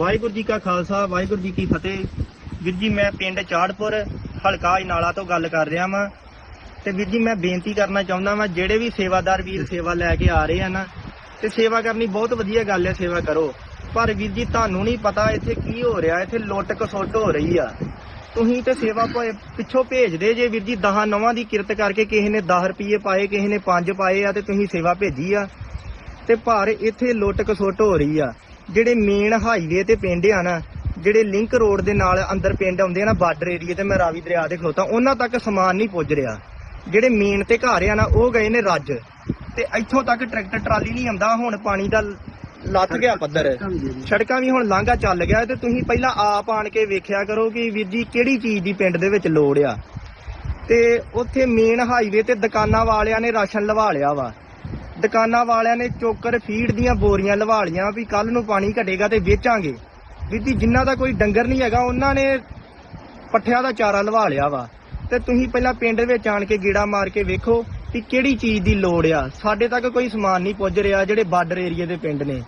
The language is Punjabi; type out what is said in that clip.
ਵਾਹਿਗੁਰੂ ਜੀ ਕਾ ਖਾਲਸਾ, ਵਾਹਿਗੁਰੂ ਜੀ ਕੀ ਫਤਿਹ। ਵੀਰ ਜੀ, ਮੈਂ ਪਿੰਡ ਚਾੜਪੁਰ, ਹਲਕਾ ਇਨਾਲਾ ਤੋਂ ਗੱਲ ਕਰ ਰਿਹਾ ਵਾਂ। ਤੇ ਵੀਰ ਜੀ, ਮੈਂ ਬੇਨਤੀ ਕਰਨਾ ਚਾਹੁੰਦਾ ਵਾਂ, ਜਿਹੜੇ ਵੀ ਸੇਵਾਦਾਰ ਵੀਰ ਸੇਵਾ ਲੈ ਕੇ ਆ ਰਹੇ ਆ ਨਾ, ਤੇ ਸੇਵਾ ਕਰਨੀ ਬਹੁਤ ਵਧੀਆ ਗੱਲ ਹੈ, ਸੇਵਾ ਕਰੋ। ਪਰ ਵੀਰ ਜੀ, ਤੁਹਾਨੂੰ ਨਹੀਂ ਪਤਾ ਇੱਥੇ ਕੀ ਹੋ ਰਿਹਾ, ਇੱਥੇ ਲੁੱਟ ਕਸੁੱਟ ਹੋ ਰਹੀ ਆ। ਤੁਸੀਂ ਤੇ ਸੇਵਾ ਭਾਵੇਂ ਪਿੱਛੋਂ ਭੇਜਦੇ ਜੇ, ਵੀਰ ਜੀ ਦਹਾਂ ਨਵਾਂ ਦੀ ਕਿਰਤ ਕਰਕੇ ਕਿਸੇ ਨੇ 10 ਰੁਪਏ ਪਾਏ, ਕਿਸੇ ਨੇ 5 ਪਾਏ ਆ ਤੇ ਤੁਸੀਂ ਸੇਵਾ ਭੇਜੀ ਆ। ਤੇ ਪਰ ਇੱਥੇ ਲੁੱਟ ਕਸੁੱਟ ਹੋ ਰਹੀ ਆ। ਜਿਹੜੇ ਮੇਨ ਹਾਈਵੇ ਤੇ ਪਿੰਡ ਆ ਨਾ ਜਿਹੜੇ ਲਿੰਕ ਰੋਡ ਦੇ ਨਾਲ ਅੰਦਰ ਪਿੰਡ ਆਉਂਦੇ ਆ ਨਾ ਬਾਰਡਰ ਏਰੀਏ ਤੇ ਮੈਂ ਰਾਵੀ ਦਰਿਆ ਦੇ ਖਲੋਤਾ ਉਹਨਾਂ ਤੱਕ ਸਮਾਨ ਨਹੀਂ ਪੁੱਜ ਰਿਹਾ। ਜਿਹੜੇ ਮੇਨ ਤੇ ਘਰ ਆ ਨਾ ਉਹ ਗਏ ਨੇ ਰੱਜ। ਤੇ ਇੱਥੋਂ ਤੱਕ ਟਰੈਕਟਰ ਟਰਾਲੀ ਨਹੀਂ ਆਉਂਦਾ ਹੁਣ ਪਾਣੀ ਦਾ ਲੱਥ ਗਿਆ ਪੱਧਰ। ਸੜਕਾਂ ਵੀ ਹੁਣ ਲਾਂਘਾ ਚੱਲ ਗਿਆ ਤੇ ਤੁਸੀਂ ਪਹਿਲਾਂ ਆਪ ਆਣ ਕੇ ਵੇਖਿਆ ਕਰੋ ਕਿ ਵੀਰ ਜੀ ਕਿਹੜੀ ਚੀਜ਼ ਦੀ ਪਿੰਡ ਦੇ ਵਿੱਚ ਲੋੜ ਆ। ਤੇ ਉੱਥੇ ਮੇਨ ਹਾਈਵੇ ਤੇ ਦੁਕਾਨਾਂ ਵਾਲਿਆਂ ਨੇ ਰਾਸ਼ਨ ਲਵਾ ਲਿਆ ਵਾ। ਦੁਕਾਨਾਂ ਵਾਲਿਆਂ ਨੇ ਚੋਕਰ ਫੀਡ ਦੀਆਂ ਬੋਰੀਆਂ ਲਵਾ ਲੀਆਂ ਵੀ ਕੱਲ ਨੂੰ ਪਾਣੀ ਘਟੇਗਾ ਤੇ ਵੇਚਾਂਗੇ। ਵੀਰ ਜੀ ਜਿਨ੍ਹਾਂ ਦਾ ਕੋਈ ਡੰਗਰ ਨਹੀਂ ਹੈਗਾ, ਉਹਨਾਂ ਨੇ ਪੱਠਿਆਂ ਦਾ ਚਾਰਾ ਲਵਾ ਲਿਆ ਵਾ। ਤੇ ਤੁਸੀਂ ਪਹਿਲਾਂ ਪਿੰਡ ਵਿੱਚ ਆਣ ਕੇ ਗੇੜਾ ਮਾਰ ਕੇ ਵੇਖੋ ਕਿ ਕਿਹੜੀ ਚੀਜ਼ ਦੀ ਲੋੜ ਆ। ਸਾਡੇ ਤੱਕ ਕੋਈ ਸਮਾਨ ਨਹੀਂ ਪੁੱਜ ਰਿਹਾ ਜਿਹੜੇ ਬਾਰਡਰ ਏਰੀਏ ਦੇ ਪਿੰਡ ਨੇ।